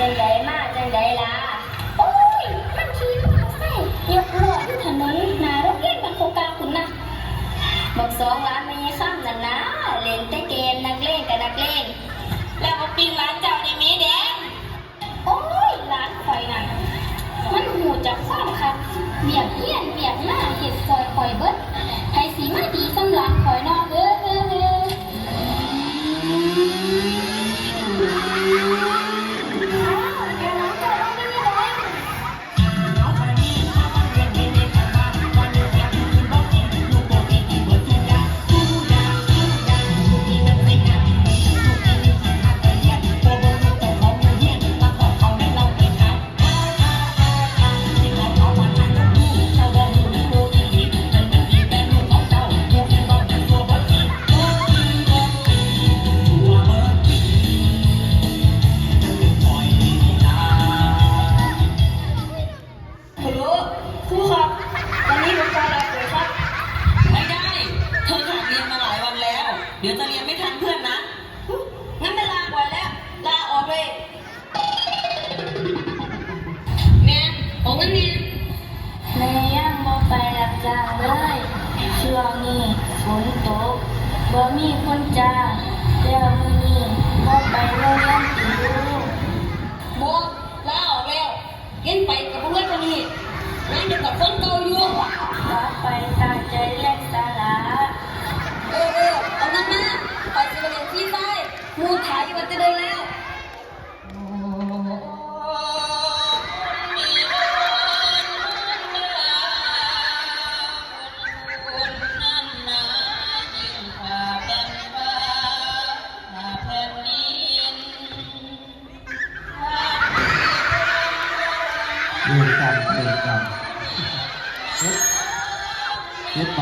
จังใดมาจังใดล่ะโอ้ย มันขี่มอเตอร์ไซค์ยกล้อที่ถนนหนารงเล่นบันโคกาคุณนะบอกสองร้านไม่ข้ามนะนะเล่นแต่เกมนักเล่นกับนักเล่นแล้วบอปิงร้านเจ้า 革命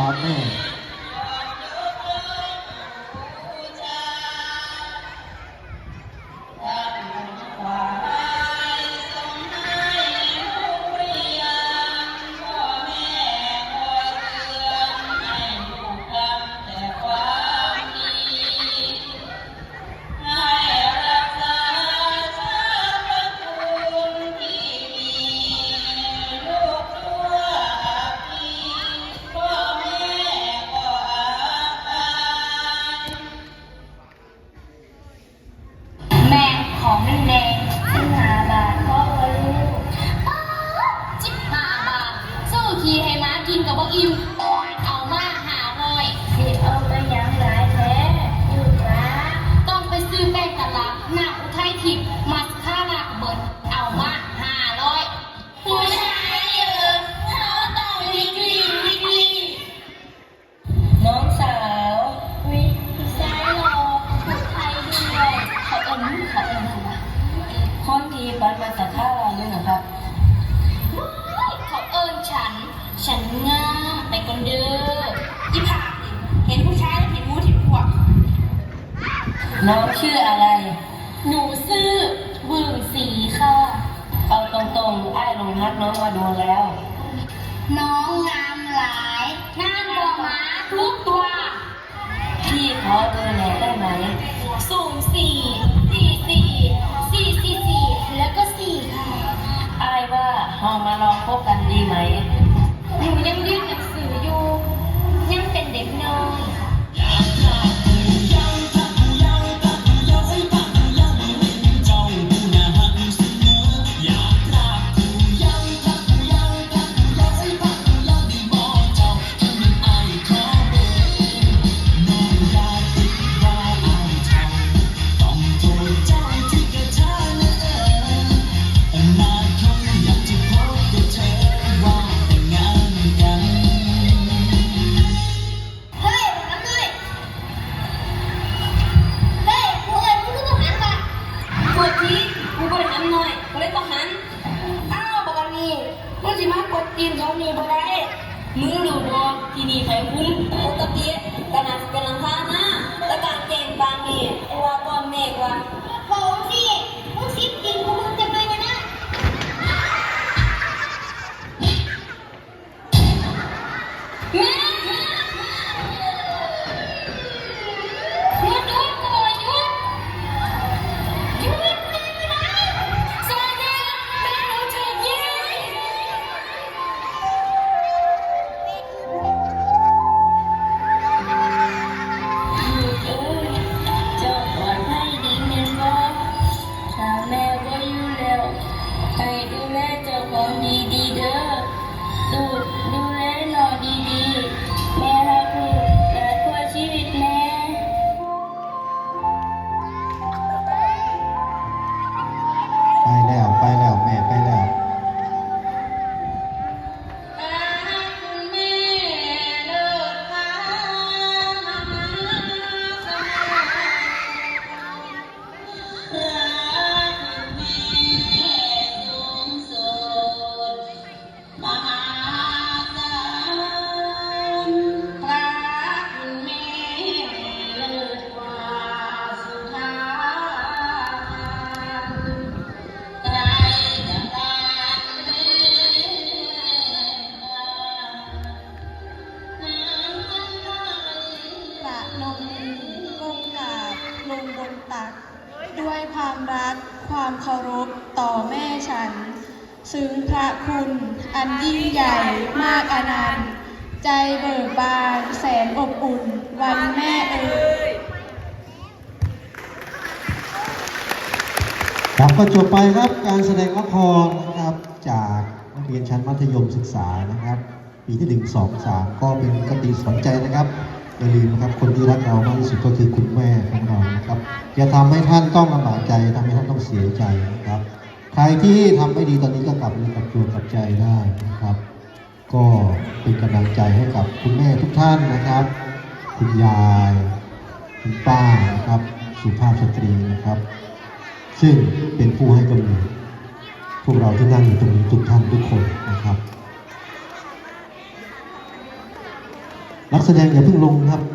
Oh man. น้องชื่ออะไร หนูซื่อบึงสีค่ะ เอาตรงๆไอ้ลงรักน้องมาดูแล้ว น้องนะิมากดจีนเขานี่บ่ได้หลุดออกที่นี่ไผคุ้มปกติกำลังกำลังพามาแล้วกางเกงบางนี่ว่าพ่อแม่ว่า ความเคารพต่อแม่ฉัน ซึ้งพระคุณอันยิ่งใหญ่มากอนันต์ ใจเบิกบานแสนอบอุ่นวันแม่เอ๋ยครับก็จบไปครับการแสดงละครนะครับจากนักเรียนชั้นมัธยมศึกษานะครับ ปีที่หนึ่งสองสามก็เป็นกติสนใจนะครับ อย่าลืมนะครับคนที่รักเรามากที่สุดก็คือคุณแม่ของเรานะครับอย่าทำให้ท่านต้องลำบากใจทำให้ท่านต้องเสียใจนะครับ ใครที่ทำไม่ดีตอนนี้ก็กลับมือกลับตัวกลับใจได้นะครับ ก็เป็นกำลังใจให้กับคุณแม่ทุกท่านนะครับ คุณยาย คุณป้านะครับสุภาพสตรีนะครับ ซึ่งเป็นผู้ให้กำเนิดพวกเราที่นั่งอยู่ตรงนี้ทุกท่านทุกคนนะครับ นักแสดงอย่าเพิ่งลงครับ